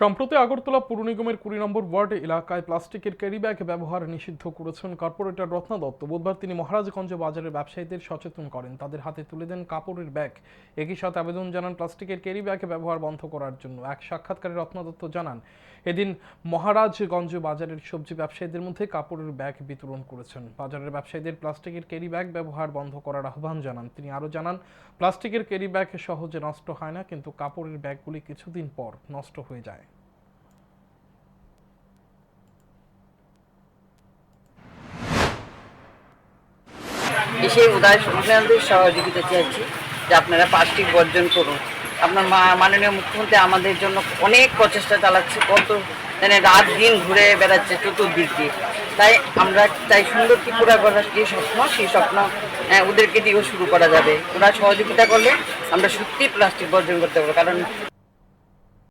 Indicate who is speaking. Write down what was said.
Speaker 1: সম্প্রতি আগরতলা পুর নিগমের কুড়ি নম্বর ওয়ার্ড এলাকায় প্লাস্টিকের ক্যারি ব্যাগ ব্যবহার নিষিদ্ধ করেছেন কর্পোরেটর রত্না দত্ত। বুধবার তিনি মহারাজগঞ্জ বাজারের ব্যবসায়ীদের সচেতন করেন। তাদের হাতে তুলে দেন কাপড়ের ব্যাগ। একই সাথে আবেদন জানান প্লাস্টিকের ক্যারি ব্যাগ ব্যবহার বন্ধ করার জন্য। এক সাক্ষাৎকারে রত্না দত্ত জানান, এদিন মহারাজগঞ্জ বাজারের সবজি ব্যবসায়ীদের মধ্যে কাপড়ের ব্যাগ বিতরণ করেছেন। বাজারের ব্যবসায়ীদের প্লাস্টিকের ক্যারি ব্যাগ ব্যবহার বন্ধ করার আহ্বান জানান। তিনি আরও জানান, প্লাস্টিকের ক্যারি ব্যাগ সহজে নষ্ট হয় না, কিন্তু কাপড়ের ব্যাগগুলি কিছুদিন পর নষ্ট হয়ে যায়।
Speaker 2: এসে উদয় সহযোগিতা চাইছি যে আপনারা প্লাস্টিক বর্জন করুন। আপনার মা, মাননীয় মুখ্যমন্ত্রী আমাদের জন্য অনেক প্রচেষ্টা চালাচ্ছে, কত মানে রাত দিন ঘুরে বেড়াচ্ছে চতুর্দিক। দিয়ে তাই আমরা চাই সুন্দর ত্রিপুরা করার যে স্বপ্ন, সেই স্বপ্ন ওদেরকে দিয়েও শুরু করা যাবে। ওরা সহযোগিতা করলে আমরা সত্যি প্লাস্টিক বর্জন করতে পারব, কারণ